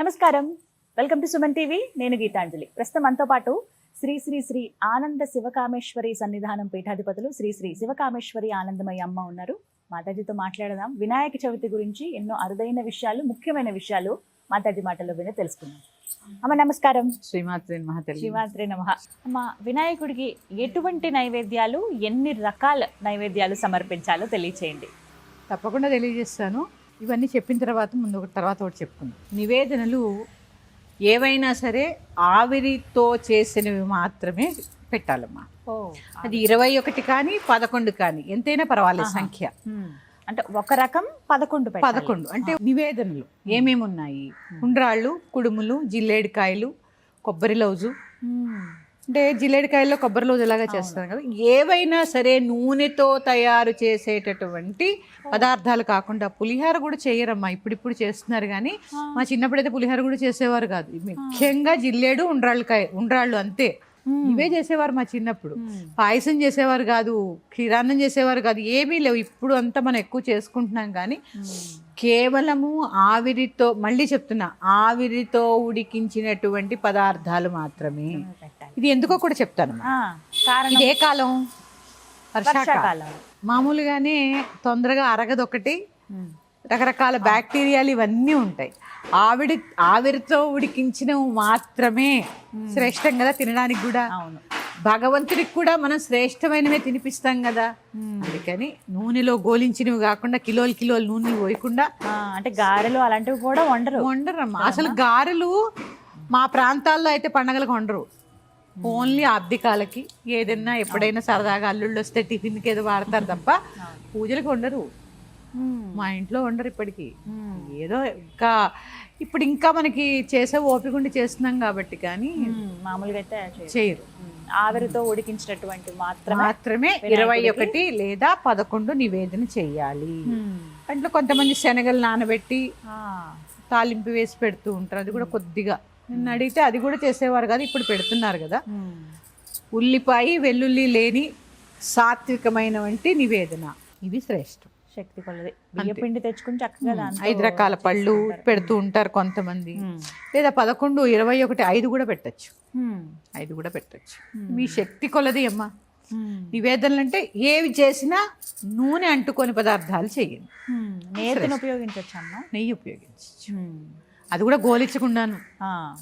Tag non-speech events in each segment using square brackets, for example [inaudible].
నమస్కారం. Welcome to Suman TV. నేను గీతాంజలి. ప్రస్తుతం మనతో పాటు శ్రీ శ్రీ శ్రీ ఆనంద శివకామేశ్వరి సన్నిధానం పీఠాధిపతులు శ్రీ శ్రీ శివకామేశ్వరి ఆనందమయ్య అమ్మ ఉన్నారు. మాతాజీతో మాట్లాడదాం. వినాయక చవితి గురించి ఎన్నో అరుదైన విషయాలు ముఖ్యమైన విషయాలు మాతాజీ మాటల్లో విని తెలుసుకుందాం. అమ్మ నమస్కారం. శ్రీమాత్రి మహతల్లి శ్రీమాత్రే నమ. అమ్మ వినాయకుడికి ఎటువంటి నైవేద్యాలు ఎన్ని రకాల నైవేద్యాలు సమర్పించాలో తెలియచేయండి. తప్పకుండా తెలియజేస్తాను. ఇవన్నీ చెప్పిన తర్వాత ముందు ఒకటి తర్వాత ఒకటి చెప్పుకుందాం. నివేదనలు ఏవైనా సరే ఆవిరితో చేసినవి మాత్రమే పెట్టాలమ్మా. అది ఇరవై ఒకటి కానీ పదకొండు కానీ ఎంతైనా పర్వాలేదు. సంఖ్య. అంటే ఒక రకం పదకొండు. పదకొండు. అంటే నివేదనలు ఏమేమి ఉన్నాయి ఉండ్రాళ్ళు కుడుములు జిల్లేడికాయలు కొబ్బరి లౌజు. అంటే జిల్లేడికాయల్లో కొబ్బరి లౌజు ఎలాగా చేస్తాం కదా. ఏవైనా సరే నూనెతో తయారు చేసేటటువంటి పదార్థాలు కాకుండా పులిహార కూడా చేయరమ్మా. ఇప్పుడిప్పుడు చేస్తున్నారు కానీ మా చిన్నప్పుడైతే పులిహార కూడా చేసేవారు కాదు. ముఖ్యంగా జిల్లేడు ఉండ్రాళ్ళకాయ ఉండ్రాళ్ళు అంతే. ఇవే చేసేవారు మా చిన్నప్పుడు. పాయసం చేసేవారు కాదు క్షీరాన్నం చేసేవారు కాదు ఏమీ లేవు. ఇప్పుడు అంతా మనం ఎక్కువ చేసుకుంటున్నాం కానీ కేవలము ఆవిరితో మళ్ళీ చెప్తున్నా ఆవిరితో ఉడికించినటువంటి పదార్థాలు మాత్రమే. ఇది ఎందుకో కూడా చెప్తాను కారణం? ఇది ఏ కాలం? వర్షాకాలం. మామూలుగానే తొందరగా అరగదొకటి. రకరకాల బ్యాక్టీరియాలు ఇవన్నీ ఉంటాయి. ఆవిడి ఆవిరితో ఉడికించినవి మాత్రమే శ్రేష్టం కదా తినడానికి కూడా. అవును. భగవంతుడికి కూడా మనం శ్రేష్టమైనవే తినిపిస్తాం కదా. అందుకని నూనెలో గోలించినవి కాకుండా కిలోలు కిలోలు నూనె పోయకుండా అంటే గారెలు అలాంటివి కూడా వండరు. వండరమ్మా. అసలు గారెలు మా ప్రాంతాల్లో అయితే పండగలకు వండరు. ఓన్లీ అబ్దికాలకి ఏదైనా ఎప్పుడైనా సరదాగా అల్లుళ్ళు వస్తే టిఫిన్కి ఏదో వాడతారు తప్ప పూజలకు వండరు. మా ఇంట్లో వండరు ఇప్పటికి. ఏదో ఇంకా ఇప్పుడు ఇంకా మనకి చేసే ఓపిక ఉండి చేస్తున్నాం కాబట్టి కానీ మ్మ్. మామూలుగా అయితే చేయరు. ఆవిరితో ఉడికించినటువంటి మాత్రమే మాత్రమే ఇరవై ఒకటి లేదా పదకొండు నివేదన మ్మ్. దాంట్లో కొంతమంది శనగలు నానబెట్టి తాలింపు వేసి పెడుతూ ఉంటారు. అది కూడా కొద్దిగా నిన్ను అడిగితే అది కూడా చేసేవారు కదా ఇప్పుడు పెడుతున్నారు కదా. ఉల్లిపాయ వెల్లుల్లి లేని సాత్వికమైన వంటి నివేదన. ఇవి శ్రేష్టం. శక్తి కొలది తెచ్చుకుని చక్కగా ఐదు రకాల పళ్ళు పెడుతూ ఉంటారు కొంతమంది. లేదా పదకొండు ఇరవై ఒకటి ఐదు కూడా పెట్టచ్చు. ఐదు కూడా పెట్టచ్చు. మీ శక్తి కొలది అమ్మా. మ్మ్. నివేదనలు అంటే ఏవి చేసినా నూనె అంటుకొని పదార్థాలు చేయండి. నేతిని ఉపయోగించవచ్చు అమ్మ? నెయ్యి ఉపయోగించచ్చు అది కూడా గోలించకుండాను.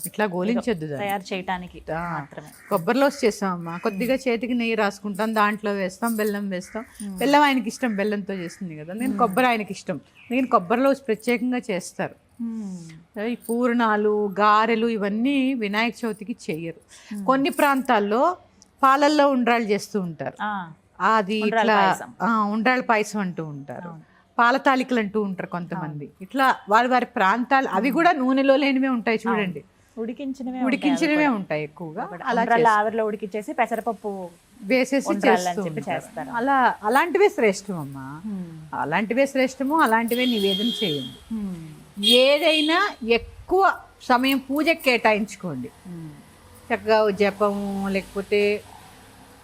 ఇట్లా గోలించొద్దు. తయారు చేయటానికి ఆ. మాత్రమే. కొబ్బరిలో చేస్తామమ్మా. కొద్దిగా చేతికి నెయ్యి రాసుకుంటాం దాంట్లో వేస్తాం బెల్లం వేస్తాం. బెల్లం ఆయనకి ఇష్టం బెల్లంతో చేస్తుంది కదా. నేను కొబ్బరి ఆయనకి ఇష్టం. నేను కొబ్బరిలో ప్రత్యేకంగా చేస్తారు. ఈ పూర్ణాలు గారెలు ఇవన్నీ వినాయక చవితికి చెయ్యరు కొన్ని ప్రాంతాల్లో పాలల్లో ఉండ్రాళ్ళు చేస్తూ ఉంటారు. అది ఇట్లా ఉండ్రాళ్ళ పాయసం అంటూ ఉంటారు. అవును. పాల తాలికలు అంటూ ఉంటారు కొంతమంది ఇట్లా వారి వారి ప్రాంతాలు అవి కూడా నూనెలో లేనివే ఉంటాయి చూడండి ఉడికించినవే ఉడికించినవే ఉంటాయి ఎక్కువగా అలా ఆవిరిలో ఉడికించేసి పెసరపప్పు వేసేసి. చేస్తారు. అలా అలాంటివే శ్రేష్టం అమ్మా మ్మ్. అలాంటివే శ్రేష్టము అలాంటివే నివేదన చేయండి. ఏదైనా ఎక్కువ సమయం పూజకి కేటాయించుకోండి. చక్కగా జపము లేకపోతే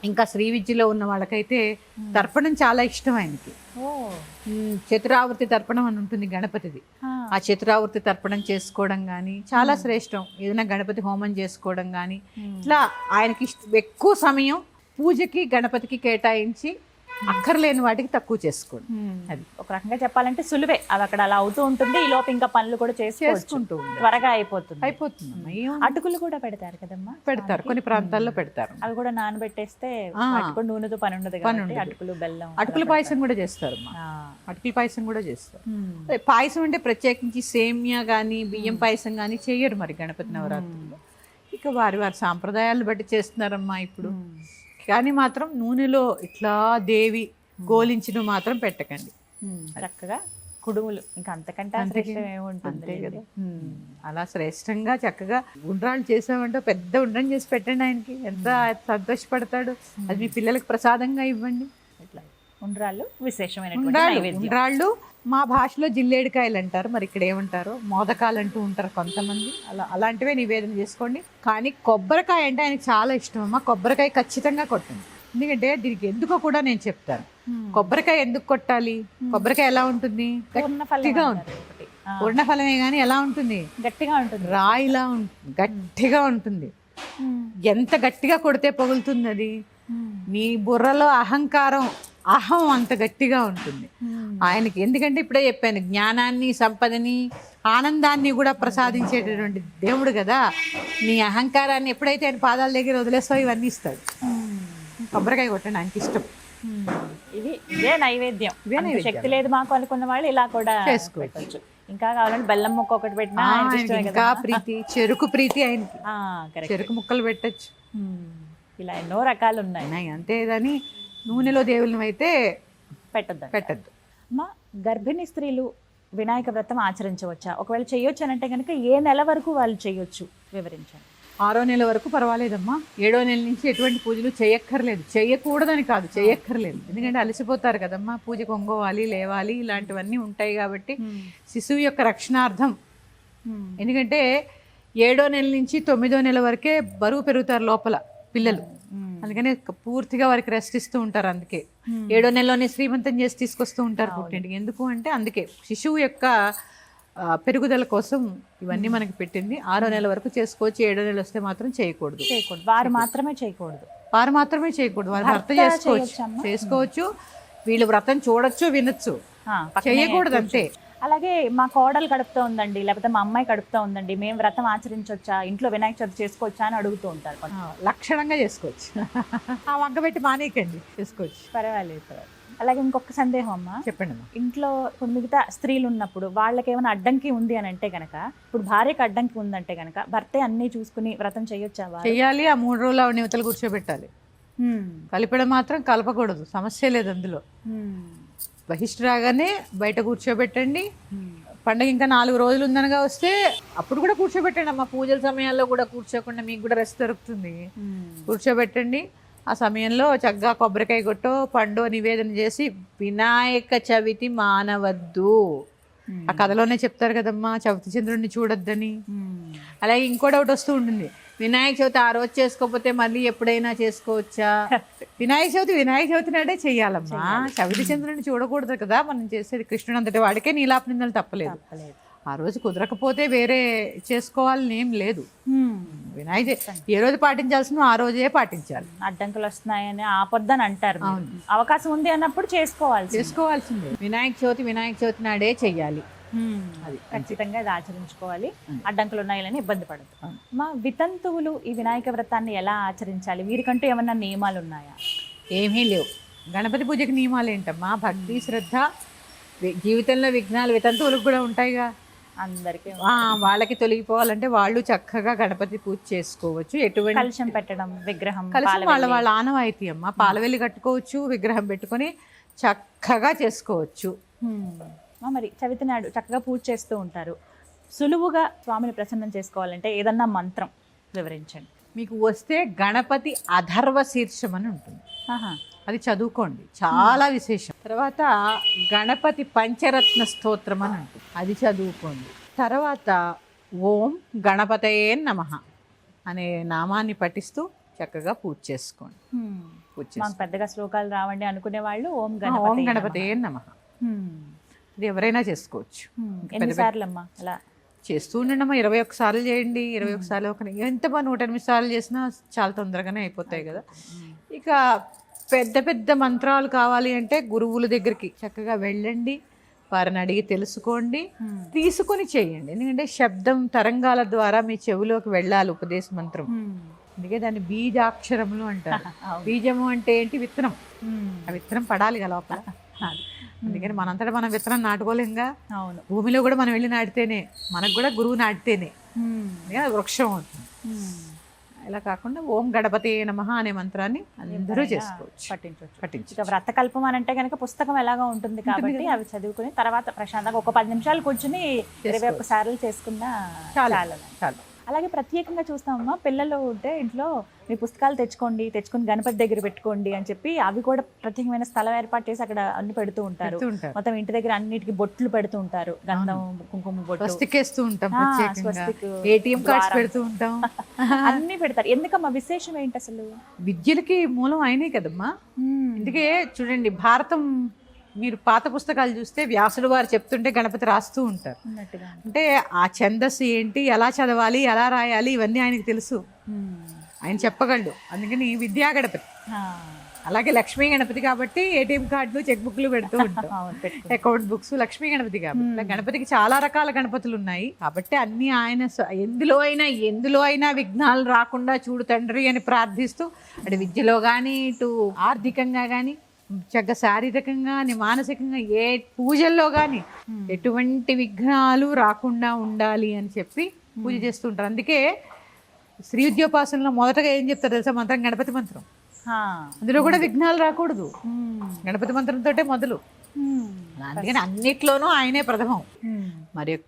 ఇంకా శ్రీ విద్యలో ఉన్న వాళ్ళకైతే తర్పణం చాలా ఇష్టం ఆయనకి. చతురావృతి తర్పణం అని ఉంటుంది గణపతిది. ఆ. చతురావృతి తర్పణం చేసుకోవడం కానీ చాలా శ్రేష్టం. ఏదైనా గణపతి హోమం చేసుకోవడం కానీ ఇట్లా ఆయనకి ఎక్కువ సమయం పూజకి గణపతికి కేటాయించి అక్కర్లేని వాటికి తక్కువ చేసుకోండి. మ్మ్. అది. ఒక రకంగా చెప్పాలంటే సులువే. అది అక్కడ అలా అవుతూ ఉంటుంది. ఈ లోపు ఇంకా పనులు కూడా చేసుకుంటూ. త్వరగా అయిపోతుంది. అయిపోతుందమ్మా. ఏం అటుకులు కూడా పెడతారు కదమ్మా? పెడతారు. కొన్ని ప్రాంతాల్లో పెడతారు. అవి కూడా నానబెట్టేస్తే నూనెతో పని ఉండదు పని కాబట్టి. అటుకులు బెల్లం అటుకుల పాయసం కూడా చేస్తారు. అటుకుల పాయసం కూడా చేస్తారు. పాయసం అంటే ప్రత్యేకించి సేమియా కానీ బియ్యం పాయసం కానీ చేయరు మరి గణపతి నవరాత్రుల్లో. ఇక వారి వారి సాంప్రదాయాలు బట్టి చేస్తున్నారమ్మా ఇప్పుడు. కానీ మాత్రం నూనెలో ఇట్లా దేవి గోలించిన మాత్రం పెట్టకండి. చక్కగా కుడుములు. ఇంకా అంతకంటే ఏముంటుంది కదా. అలా శ్రేష్టంగా చక్కగా ఉండ్రాళ్ళు చేసామంటే పెద్ద ఉండ్రం చేసి పెట్టండి ఆయనకి. ఎంత సంతోషపడతాడు. అది మీ పిల్లలకి ప్రసాదంగా ఇవ్వండి. ఇట్లా ఉండ్రాళ్ళు నైవేద్యం. ఉండ్రాళ్ళు మా భాషలో జిల్లేడికాయలు అంటారు మరి ఇక్కడ ఏమంటారు మోదకాలు అంటూ ఉంటారు కొంతమంది. అలా అలాంటివే నివేదన చేసుకోండి. కానీ కొబ్బరికాయ అంటే ఆయనకి చాలా ఇష్టం అమ్మా. కొబ్బరికాయ ఖచ్చితంగా కొట్టండి. ఎందుకంటే దీనికి ఎందుకో కూడా నేను చెప్తాను. కొబ్బరికాయ ఎందుకు కొట్టాలి? కొబ్బరికాయ ఎలా ఉంటుంది? గట్టిగా ఉంటుంది. పూర్ణఫలమే కానీ ఎలా ఉంటుంది? గట్టిగా ఉంటుంది. రాయిలా ఉంటుంది. గట్టిగా ఉంటుంది. ఎంత గట్టిగా కొడితే పగులుతుంది అది? నీ బుర్రలో అహంకారం. అహం అంత గట్టిగా ఉంటుంది. ఆయనకి ఎందుకంటే ఇప్పుడే చెప్పాను జ్ఞానాన్ని సంపదని ఆనందాన్ని కూడా ప్రసాదించేటటువంటి దేవుడు కదా. నీ అహంకారాన్ని ఎప్పుడైతే ఆయన పాదాల దగ్గర వదిలేస్తావు ఇవన్నీ ఇస్తాడు. కొబ్బరికాయ కొట్టండి ఆయనకి ఇష్టం. ఇది ఇదే నైవేద్యం. ఇదే నైవేద్యం. శక్తి లేదు మాకు అనుకున్న వాళ్ళు ఇలా కూడా చేసుకోవచ్చు. పెట్టొచ్చు. ఇంకా కావాలంటే బెల్లం ముక్క ఒకటి పెట్టినా ఇంకా ప్రీతి చెరుకు ప్రీతి ఆయనకి. [laughs] చెరుకు ముక్కలు పెట్టచ్చు. ఇలా ఎన్నో రకాలు ఉన్నాయి. అంతేగాని నూనెలో దేవుళ్ళని అయితే పెట్టద్దు. పెట్టద్దు అమ్మా గర్భిణీ స్త్రీలు వినాయక వ్రతం ఆచరించవచ్చా? ఒకవేళ చేయొచ్చు అని అంటే కనుక ఏ నెల వరకు వాళ్ళు చేయొచ్చు? వివరించండి. ఆరో నెల వరకు పర్వాలేదమ్మా. ఏడో నెల నుంచి ఎటువంటి పూజలు చేయక్కర్లేదు. చేయకూడదని కాదు చేయక్కర్లేదు. ఎందుకంటే అలసిపోతారు కదమ్మా. పూజ కొంగోవాలి లేవాలి ఇలాంటివన్నీ ఉంటాయి కాబట్టి శిశువు యొక్క రక్షణార్థం. ఎందుకంటే ఏడో నెల నుంచి తొమ్మిదో నెల వరకే బరువు పెరుగుతారు లోపల పిల్లలు. అందుకని పూర్తిగా వారికి రెస్ట్ ఇస్తూ ఉంటారు అందుకే. ఏడో నెలలోనే శ్రీమంతం చేసి తీసుకొస్తూ ఉంటారు పుట్టింటికి. ఎందుకు అంటే అందుకే శిశువు యొక్క పెరుగుదల కోసం ఇవన్నీ మనకి పెట్టింది. ఆరో నెల వరకు చేసుకోవచ్చు. ఏడో నెల వస్తే మాత్రం చేయకూడదు. చేయకూడదు. వారు మాత్రమే చేయకూడదు. వారు మాత్రమే చేయకూడదు. వారు భర్త చేసుకోవచ్చు? చేసుకోవచ్చు. వీళ్ళు వ్రతం చూడొచ్చు వినొచ్చు. చేయకూడదు అంతే. అలాగే మా కోడలు కడుపుతూ ఉందండి లేకపోతే మా అమ్మాయి కడుపుతూ ఉందండి. మేము వ్రతం ఆచరించవచ్చా ఇంట్లో వినాయక చవితి చేసుకోవచ్చా అని అడుగుతూ ఉంటారు లక్షణంగా చేసుకోవచ్చు. ఆ వంక పెట్టి మానేయకండి చేసుకోవచ్చు. పర్వాలేదు పర్వాలేదు. అలాగే ఇంకొక సందేహం అమ్మా. చెప్పండి అమ్మా. ఇంట్లో ఇప్పుడు మిగతా స్త్రీలు ఉన్నప్పుడు వాళ్ళకి ఏమైనా అడ్డంకి ఉంది అని అంటే గనక ఇప్పుడు భార్యకి అడ్డంకి ఉందంటే గనక భర్తే అన్ని చూసుకుని వ్రతం చేయొచ్చా వారు? చెయ్యాలి ఆ మూడు రోజులు ఆవిడ నివతలు కూర్చోబెట్టాలి. హ్మ్. కలిపడం మాత్రం కలపకూడదు సమస్య లేదు అందులో. హ్మ్. బహిష్టు రాగానే బయట కూర్చోబెట్టండి. పండగ ఇంకా నాలుగు రోజులు ఉందనగా వస్తే అప్పుడు కూడా కూర్చోబెట్టండి అమ్మ పూజల సమయాల్లో కూడా కూర్చోకుండా మీకు కూడా రెస్ట్ దొరుకుతుంది. కూర్చోబెట్టండి ఆ సమయంలో చక్కగా కొబ్బరికాయ కొట్టో పండు నివేదన చేసి వినాయక చవితి మానవద్దు. ఆ కథలోనే చెప్తారు కదమ్మా చవితి చంద్రుడిని చూడొద్దని. అలాగే ఇంకోటి ఒకటి వస్తూ ఉంటుంది వినాయక చవితి ఆ రోజు చేసుకోకపోతే మళ్ళీ ఎప్పుడైనా చేసుకోవచ్చా? వినాయక చవితి వినాయక చవితి నాడే చెయ్యాలమ్మా చవితి చంద్రుడిని చూడకూడదు కదా మనం చేసేది కృష్ణుడు అంతటి వాడికే నీలాపనిందలు తప్పలేదు. తప్పలేదు. ఆ రోజు కుదరకపోతే వేరే చేసుకోవాలని ఏం లేదు. వినాయక చవితి ఏ రోజు పాటించాల్సిన ఆ రోజే పాటించాలి. అడ్డంకులు వస్తున్నాయని ఆపొద్దని అంటారు. అవకాశం ఉంది అన్నప్పుడు చేసుకోవాలి చేసుకోవాల్సిందే. వినాయక చవితి వినాయక చవితి నాడే చెయ్యాలి. అది. ఖచ్చితంగా ఇది ఆచరించుకోవాలి. అడ్డంకులు ఉన్నాయని ఇబ్బంది పడదు. మా వితంతువులు ఈ వినాయక వ్రతాన్ని ఎలా ఆచరించాలి? వీరికంటూ ఏమన్నా నియమాలు ఉన్నాయా? ఏమీ లేవు. గణపతి పూజకి నియమాలు ఏంటమ్మా? భక్తి శ్రద్ధ జీవితంలో విఘ్నాలు వితంతువులకు కూడా ఉంటాయిగా. అందరికీ వాళ్ళకి తొలగిపోవాలంటే వాళ్ళు చక్కగా గణపతి పూజ చేసుకోవచ్చు. ఎటువంటి కలుషం పెట్టడం విగ్రహం కలిసి పాలవెల్లి. వాళ్ళ వాళ్ళ ఆనవాయితీ అమ్మ. పాలవెల్లి కట్టుకోవచ్చు విగ్రహం పెట్టుకొని చక్కగా చేసుకోవచ్చు. మరి చవితి నాడు చక్కగా పూజ చేస్తూ ఉంటారు. సులువుగా స్వామిని ప్రసన్నం చేసుకోవాలంటే ఏదన్నా మంత్రం వివరించండి. మీకు వస్తే గణపతి అధర్వ శీర్షం అని ఉంటుంది. అది చదువుకోండి. చాలా విశేషం. తర్వాత గణపతి పంచరత్న స్తోత్రం అని ఉంటుంది. అది చదువుకోండి. తర్వాత ఓం గణపతయే నమ అనే నామాన్ని పఠిస్తూ చక్కగా పూజ చేసుకోండి. పూజ పెద్దగా శ్లోకాలు రావండి అనుకునే వాళ్ళు ఓం గణపతి ఓం గణపతయే నమ. ఇది ఎవరైనా చేసుకోవచ్చు ఎన్నిసార్లు అమ్మా అలా? చేస్తూ ఇరవై సార్లు చేయండి ఇరవై ఒక్క సార్లు ఒక ఎంత మా నూట ఎనిమిది సార్లు చేసినా చాలా తొందరగానే అయిపోతాయి కదా. ఇక పెద్ద పెద్ద మంత్రాలు కావాలి అంటే గురువుల దగ్గరికి చక్కగా వెళ్ళండి వారిని అడిగి తెలుసుకోండి. తీసుకొని చేయండి. ఎందుకంటే శబ్దం తరంగాల ద్వారా మీ చెవిలోకి వెళ్ళాలి ఉపదేశ మంత్రం. అందుకే దాన్ని బీజాక్షరములు అంటారు. [laughs] బీజము అంటే ఏంటి? విత్తనం. ఆ విత్తనం పడాలి కదా లోపల. [laughs] అందుకని మనంతటా మనం విత్తనం నాటుకోలేంగా? అవును. భూమిలో కూడా మనం వెళ్ళి నాటితేనే మనకు కూడా గురువు నాటితేనే. అందుకని అది వృక్షం అవుతుంది. ఇలా కాకుండా ఓం గణపతి నమ అనే మంత్రాన్ని అందరూ చేసుకోవచ్చు. పట్టించవచ్చు ఇక వ్రతకల్పం అని అంటే కనుక పుస్తకం ఎలాగా ఉంటుంది కాబట్టి అవి చదువుకుని తర్వాత ప్రశాంతంగా ఒక పది నిమిషాలు కూర్చుని ఇరవై ఒక్క సార్లు చేసుకున్నా చాలు. చాలు చాలు. అలాగే ప్రత్యేకంగా చూస్తామమ్మా. పిల్లలు ఉంటే ఇంట్లో మీ పుస్తకాలు తెచ్చుకోండి తెచ్చుకొని గణపతి దగ్గర పెట్టుకోండి అని చెప్పి అవి కూడా ప్రత్యేకమైన స్థలం ఏర్పాటు చేసి అక్కడ అన్ని పెడుతూ ఉంటారు. మొత్తం ఇంటి దగ్గర అన్నిటికీ బొట్లు పెడుతూ ఉంటారు. గంధం కుంకుమ బొట్టు స్వస్తికేస్తూ ఉంటాం ఆ, ప్రత్యేకంగా. Swastik, ATM cards. పెడుతూ ఉంటాం. [laughs] అన్ని పెడతారు. ఎందుకమ్మా? విశేషం ఏంటి అసలు? విద్యలకి మూలం అయినాయి కదమ్మా. అందుకే చూడండి భారతం మీరు పాత పుస్తకాలు చూస్తే వ్యాసుడు వారు చెప్తుంటే గణపతి రాస్తూ ఉంటారు. అంటే ఆ ఛందస్సు ఏంటి ఎలా చదవాలి ఎలా రాయాలి ఇవన్నీ ఆయనకి తెలుసు. ఆయన చెప్పగలడు. అందుకని విద్యా గణపతి. అలాగే లక్ష్మీ గణపతి కాబట్టి ఏటీఎం కార్డులు చెక్ బుక్లు పెడుతూ [laughs] ఉంటాం. అకౌంట్ బుక్స్ లక్ష్మీ గణపతి కాబట్టి. గణపతికి చాలా రకాల గణపతులు ఉన్నాయి. కాబట్టి అన్ని ఆయన ఎందులో అయినా ఎందులో అయినా విఘ్నాలు రాకుండా చూడు తండ్రి అని ప్రార్థిస్తూ అటు విద్యలో కానీ ఇటు ఆర్థికంగా కానీ చక్కగా శారీరకంగా మానసికంగా ఏ పూజల్లో కానీ ఎటువంటి విఘ్నాలు రాకుండా ఉండాలి అని చెప్పి పూజ చేస్తుంటారు. అందుకే శ్రీ ఉద్యోపాసనలో మొదటగా ఏం చెప్తారు తెలుసా? మంత్రం గణపతి మంత్రం. అందులో కూడా విఘ్నాలు రాకూడదు. గణపతి మంత్రంతోటే మొదలు. అందుకని అన్నిట్లోనూ ఆయనే ప్రథమం. మరి